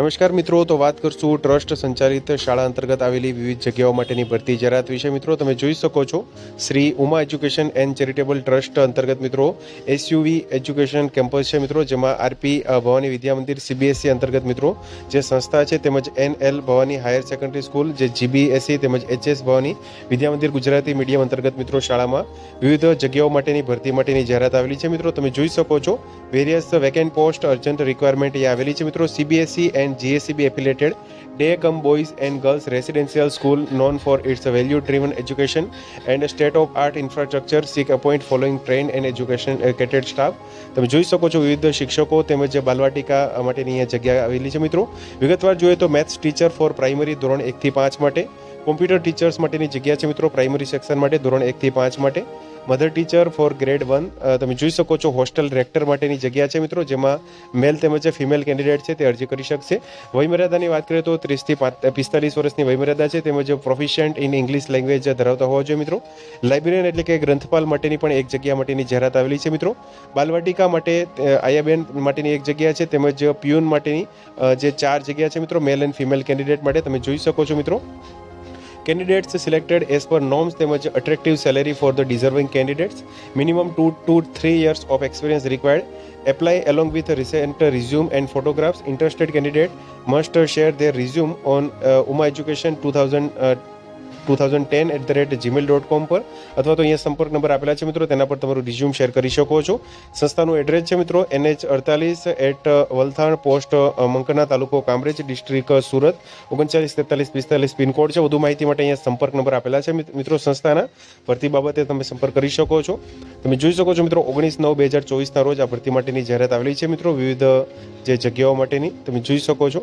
નમસ્કાર મિત્રો, તો વાત કરશું ટ્રસ્ટ સંચાલિત શાળા અંતર્ગત આવેલી વિવિધ જગ્યાઓ માટેની ભરતી જાહેરાત વિશે. મિત્રો, તમે જોઈ શકો છો, Shri Uma education and charitable trust અંતર્ગત મિત્રો, એસયુવી એજ્યુકેશન કેમ્પસ છે મિત્રો, જેમાં આરપી ભવાની વિદ્યા મંદિર સીબીએસસી અંતર્ગત મિત્રો, જે સંસ્થા છે તેમજ N L Bhavani higher secondary school, જે જીબીએસસી તેમજ એચએસ ભવાની વિદ્યા મંદિર ગુજરાતી મીડિયમ અંતર્ગત મિત્રો શાળામાં વિવિધ જગ્યાઓ માટેની ભરતી માટેની જાહેરાત આવેલી છે. મિત્રો, તમે જોઈ શકો છો various vacant post urgent requirement એ આવેલી છે. મિત્રો CBSC and GSCB affiliated day cum boys and girls residential school known for its value driven education and state of art infrastructure seek appoint following train and education કેટેડ staff તમે જોઈ શકો છો વિવિધ શિક્ષકો તેમજ બાલવાટિકા માટેની અહીંયા જગ્યા આવેલી છે મિત્રો. વિગતવાર જોઈએ તો મેથ્સ ટીચર ફોર પ્રાઇમરી ધોરણ એકથી પાંચ માટે કોમ્પ્યુટર ટીચર્સ માટેની જગ્યા છે મિત્રો પ્રાઇમરી સેક્શન માટે ધોરણ એકથી પાંચ માટે. Mother teacher for grade one તમે જોઈ શકો છો હોસ્ટેલ રેક્ટર માટેની જગ્યા છે મિત્રો, જેમાં મેલ તેમજ ફિમેલ કેન્ડિડેટ છે તે અરજી કરી શકશે. વયમર્યાદાની વાત કરીએ તો ત્રીસથી પિસ્તાલીસ વર્ષની વયમર્યાદા છે, તેમજ પ્રોફિશિયન્ટ ઇન ઇંગ્લિશ લેંગ્વેજ ધરાવતા હોવા જોઈએ મિત્રો. લાઇબ્રેરિયન એટલે કે ગ્રંથપાલ માટેની પણ એક જગ્યા માટેની જાહેરાત આવેલી છે મિત્રો. બાલવાટિકા માટે આયાબેન માટેની એક જગ્યા છે, તેમજ પ્યુન માટેની જે ચાર જગ્યા છે મિત્રો મેલ એન્ડ ફિમેલ કેન્ડિડેટ માટે. તમે જોઈ શકો છો મિત્રો. candidates selected as per norms તેમજ attractive salary for the deserving candidates minimum 2 to 3 years of experience required apply along with a recent resume and photographs interested candidate must share their resume on uh, uma education 2000 uh, 2010 at the rate Gmail dot com પર અથવા તો અહીંયા સંપર્ક number આપેલા છે મિત્રો તેના પર તમારું રિઝ્યુમ શેર કરી શકો છો. સંસ્થાનું એડ્રેસ છે મિત્રો એનએચ અડતાલીસ એટ વલથાણ પોસ્ટ મંકના તાલુકો કામરેજ ડિસ્ટ્રિક્ટ સુરત. ઓગણચાલીસ તેતાલીસ પિસ્તાલીસ પિનકોડ છે. વધુ માહિતી માટે અહીંયા સંપર્ક નંબર આપેલા છે મિત્રો સંસ્થાના. ભરતી બાબતે તમે સંપર્ક કરી શકો છો. તમે જોઈ શકો છો મિત્રો ઓગણીસ નવ બે હજાર ચોવીસના રોજ આ ભરતી માટેની જાહેરાત આવેલી છે મિત્રો વિવિધ જે જગ્યાઓ માટેની. તમે જોઈ શકો છો.